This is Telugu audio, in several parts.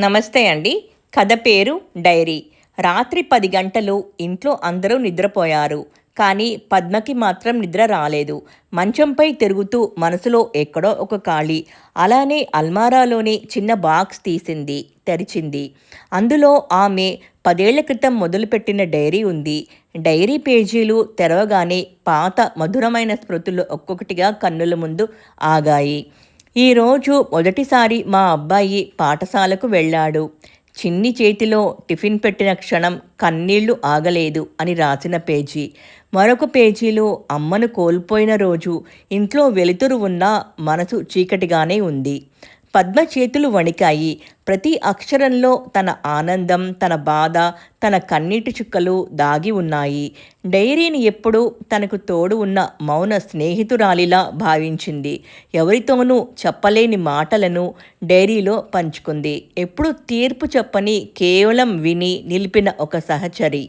నమస్తే అండి. కథ పేరు డైరీ. రాత్రి పది గంటలు ఇంట్లో అందరూ నిద్రపోయారు. కానీ పద్మకి మాత్రం నిద్ర రాలేదు. మంచంపై తిరుగుతూ మనసులో ఎక్కడో ఒక ఖాళీ అలానే అల్మారాలోని చిన్న బాక్స్ తీసింది తెరిచింది. అందులో ఆమె పదేళ్ళ క్రితం మొదలుపెట్టిన డైరీ ఉంది. డైరీ పేజీలు తెరవగానే పాత మధురమైన స్మృతులు ఒక్కొక్కటిగా కన్నుల ముందు ఆగాయి. ఈరోజు మొదటిసారి మా అబ్బాయి పాఠశాలకు వెళ్ళాడు. చిన్ని చేతిలో టిఫిన్ పెట్టిన క్షణం కన్నీళ్ళు ఆగలేదు అని రాసిన పేజీ. మరొక పేజీలో అమ్మను కోల్పోయిన రోజు ఇంట్లో వెలుతురు ఉన్నా మనసు చీకటిగానే ఉంది. పద్మ చేతులు వణికాయి. ప్రతి అక్షరంలో తన ఆనందం తన బాధ తన కన్నీటి చుక్కలు దాగి ఉన్నాయి. డైరీని ఎప్పుడూ తనకు తోడు ఉన్న మౌన స్నేహితురాలిలా భావించింది. ఎవరితోనూ చెప్పలేని మాటలను డైరీలో పంచుకుంది. ఎప్పుడు తీర్పు చెప్పని కేవలం విని నిలిపిన ఒక సహచరి.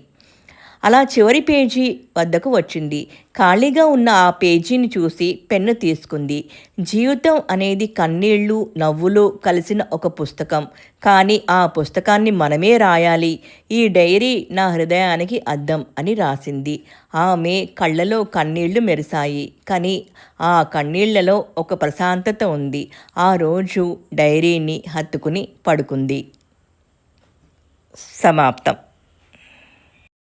అలా చివరి పేజీ వద్దకు వచ్చింది. ఖాళీగా ఉన్న ఆ పేజీని చూసి పెన్ను తీసుకుంది. జీవితం అనేది కన్నీళ్ళు నవ్వులు కలిసిన ఒక పుస్తకం. కానీ ఆ పుస్తకాన్ని మనమే రాయాలి. ఈ డైరీ నా హృదయానికి అద్దం అని రాసింది. ఆమె కళ్ళలో కన్నీళ్ళు మెరిశాయి. కానీ ఆ కన్నీళ్ళలో ఒక ప్రశాంతత ఉంది. ఆ రోజు డైరీని హత్తుకుని పడుకుంది. సమాప్తం.